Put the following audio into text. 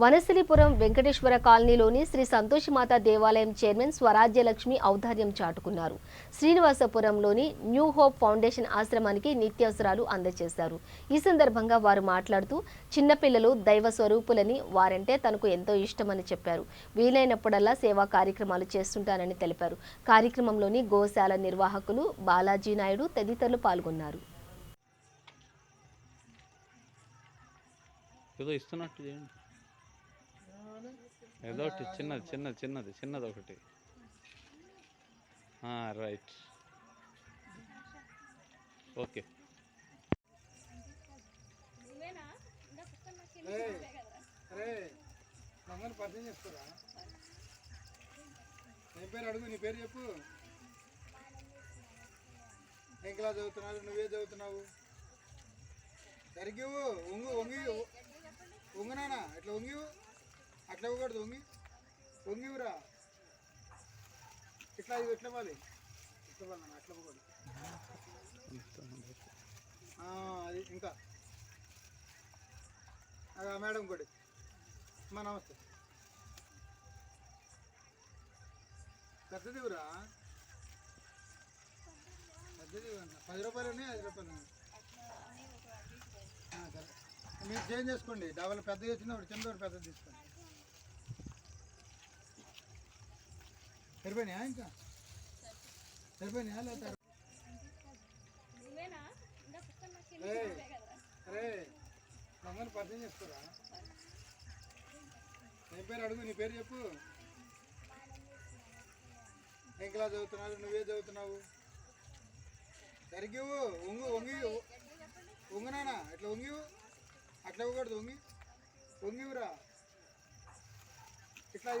వనసిలిపురం వెంకటేశ్వర కాలనీలోని శ్రీ సంతోషిమాత దేవాలయం చైర్మన్ స్వరాజ్యలక్ష్మి ఔదార్యం చాటుకున్నారు. శ్రీనివాసపురంలోని న్యూ హోప్ ఫౌండేషన్ ఆశ్రమానికి నిత్యావసరాలు అందజేశారు. ఈ సందర్భంగా వారు మాట్లాడుతూ చిన్నపిల్లలు దైవ స్వరూపులని వారంటే తనకు ఎంతో ఇష్టమని చెప్పారు. వీలైనప్పుడల్లా సేవా కార్యక్రమాలు చేస్తుంటానని తెలిపారు. కార్యక్రమంలోని గోశాల నిర్వాహకులు బాలాజీ నాయుడు తదితరులు పాల్గొన్నారు. ఏదో ఇస్తున్నట్టు చేయండి. ఏదో ఒకటి చిన్నది చిన్నది చిన్నది చిన్నది ఒకటి. రైట్. ఓకే. పరిచయం చేసుకోరా? నీ పేరు అడుగు నీ పేరు చెప్పు. ఏం క్లాస్ చదువుతున్నావు నువ్వే చదువుతున్నావు? సరిగ్గివు ఒంగు వంగి ఒంగునానా ఇట్లా వంగివు అట్లా ఇవ్వకూడదు వంగి వంగివురా ఇట్లా ఇవి ఎట్లా ఇవ్వాలి ఇట్లా ఇవ్వాలి అట్లా ఇవ్వకూడదు అది ఇంకా. అదా మేడం కూడా. మా నమస్తే. పెద్దది ఊరా? పెద్దది పది రూపాయలు ఉన్నాయి ఐదు రూపాయలు ఉన్నాయి. సరే. మీరు చేంజ్ చేసుకోండి. డబల్ పెద్దది వచ్చినప్పుడు చిన్నది పెద్దది తీసుకోండి. సరిపోయినాయా ఇంకా? సరిపోయినాయా లేదా? మమ్మల్ని పరిచయం చేసుకోరా? నీ పేరు అడుగు నీ పేరు చెప్పు. ఏం క్లాస్ చదువుతున్నావు? నువ్వే చదువుతున్నావు? సరిగ్గివు ఒంగు వంగి ఒంగునానా ఇట్లా వంగివు అట్లా ఇవ్వకూడదు వంగి. వంగివురా ఇట్లా.